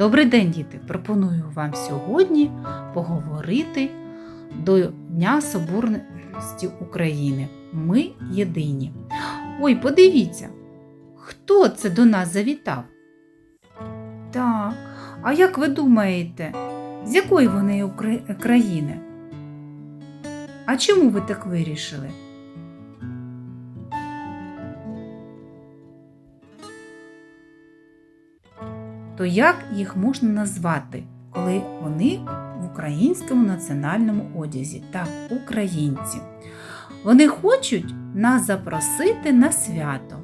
Добрий день, діти! Пропоную вам сьогодні поговорити до Дня Соборності України. Ми єдині. Ой, подивіться, хто це до нас завітав? Так, а як ви думаєте, з якої вони країни? А чому ви так вирішили? То як їх можна назвати, коли вони в українському національному одязі? Так, українці. Вони хочуть нас запросити на свято.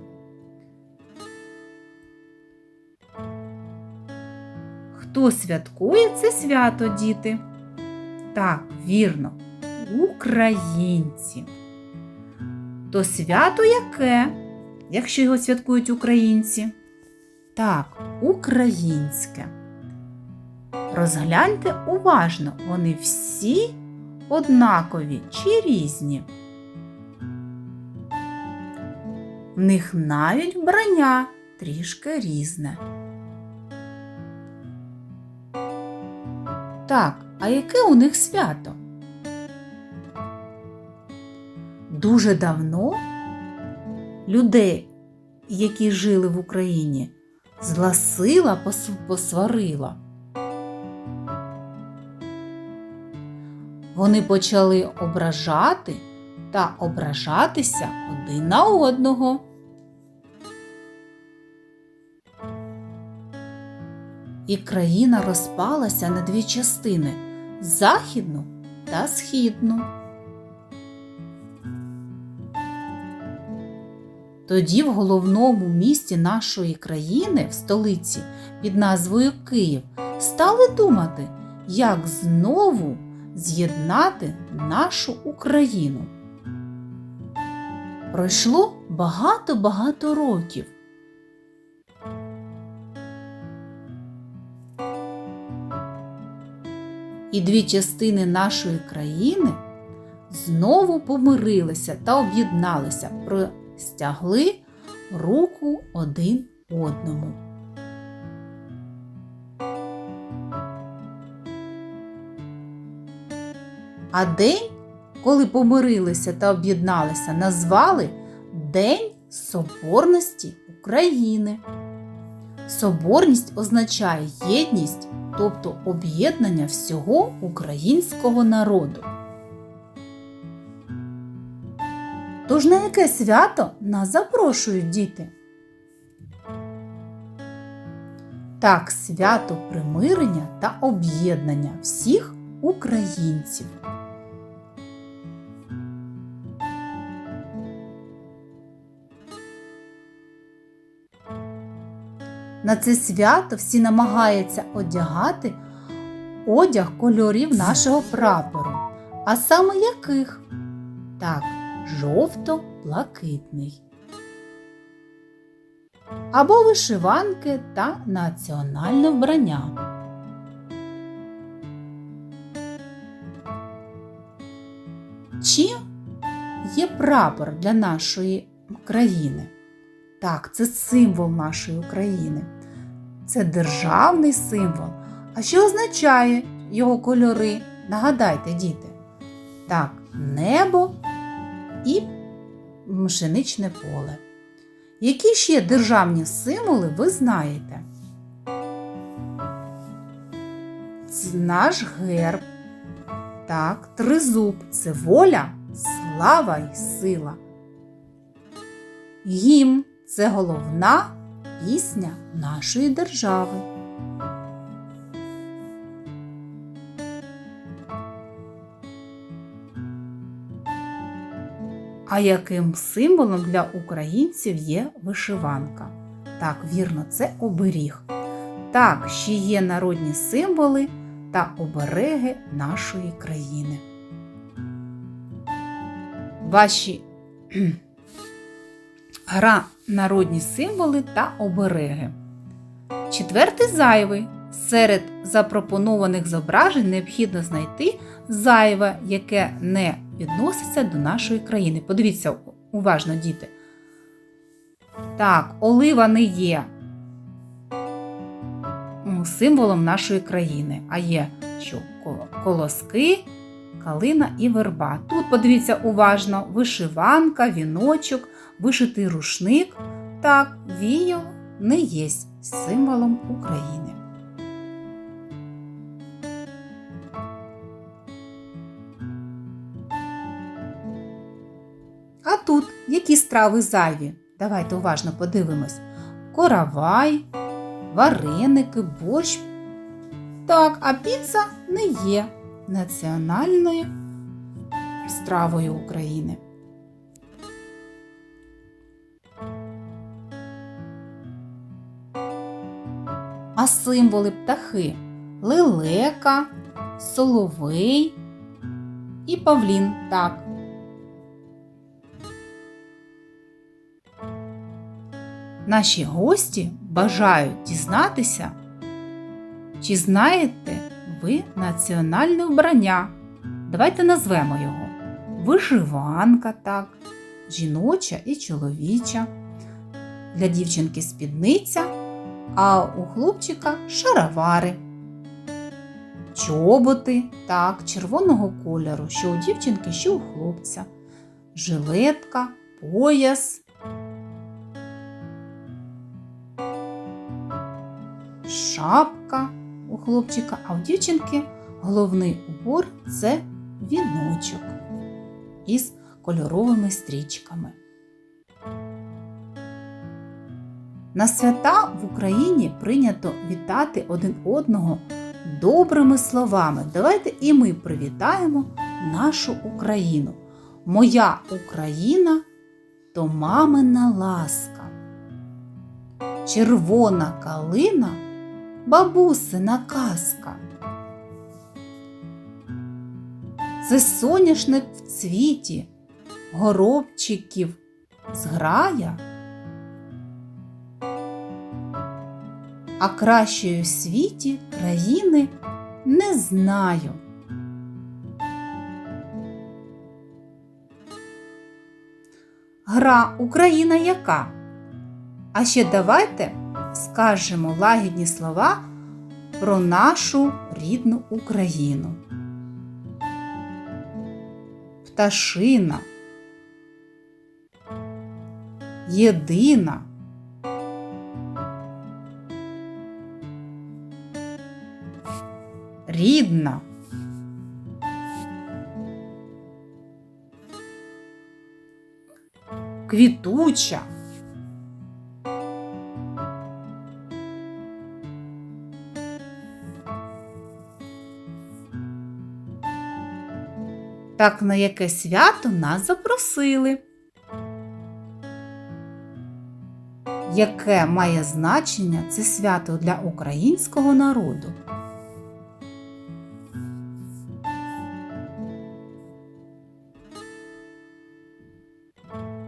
Хто святкує це свято, діти? Так, вірно, українці. То свято яке, якщо його святкують українці? Так, українське. Розгляньте уважно, вони всі однакові чи різні. В них навіть вбрання трішки різне. Так, а яке у них свято? Дуже давно людей, які жили в Україні, зла сила посварила. Вони почали ображати та ображатися один на одного. І країна розпалася на дві частини західну та східну. Тоді в головному місті нашої країни, в столиці під назвою Київ, стали думати, як знову з'єднати нашу Україну. Пройшло багато-багато років. І дві частини нашої країни знову помирилися та об'єдналися, простягли руку один одному. А день, коли помирилися та об'єдналися, назвали День Соборності України. Соборність означає єдність, тобто об'єднання всього українського народу. Тож на яке свято нас запрошують діти? Так, свято примирення та об'єднання всіх українців. На це свято всі намагаються одягати одяг кольорів нашого прапору. А саме яких? Так, жовто-блакитний. Або вишиванки та національне вбрання. Чим є прапор для нашої країни? Так, це символ нашої України. Це державний символ. А що означає його кольори? Нагадайте, діти. Так, небо і пшеничне поле. Які ще державні символи ви знаєте? Наш герб. Так, тризуб це воля, слава й сила. Гімн це головна пісня нашої держави. А яким символом для українців є вишиванка? Так, вірно, це оберіг. Так, ще є народні символи та обереги нашої країни. Ваші гра народні символи та обереги. Четвертий зайвий. Серед запропонованих зображень необхідно знайти зайве, яке не відноситься до нашої країни. Подивіться уважно, діти. Так, олива не є символом нашої країни. А є що колоски, калина і верба. Тут подивіться уважно: вишиванка, віночок, вишитий рушник. Так, віял не є символом України. Які страви зайві? Давайте уважно подивимось. Коровай, вареники, борщ. Так, а піца не є національною стравою України. А символи птахи лелека, соловей і павлін. Так. Наші гості бажають дізнатися, чи знаєте ви національне вбрання. Давайте назвемо його. Вишиванка, так, жіноча і чоловіча. Для дівчинки спідниця, а у хлопчика шаровари. Чоботи, так, червоного кольору, що у дівчинки, що у хлопця. Жилетка, пояс. Шапка у хлопчика, а у дівчинки головний убор це віночок із кольоровими стрічками. На свята в Україні прийнято вітати один одного добрими словами. Давайте і ми привітаємо нашу Україну. Моя Україна то мамина ласка. Червона калина бабусина казка. Це соняшник в цвіті, горобчиків зграя, а кращої в світі країни не знаю. Гра Україна яка? А ще давайте скажемо лагідні слова про нашу рідну Україну. Пташина. Єдина. Рідна. Квітуча. Так на яке свято нас запросили. Яке має значення це свято для українського народу?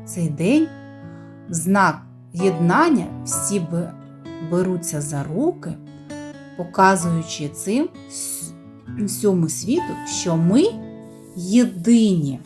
Цей день знак єднання всі беруться за руки, показуючи цим всьому світу, що ми єдині.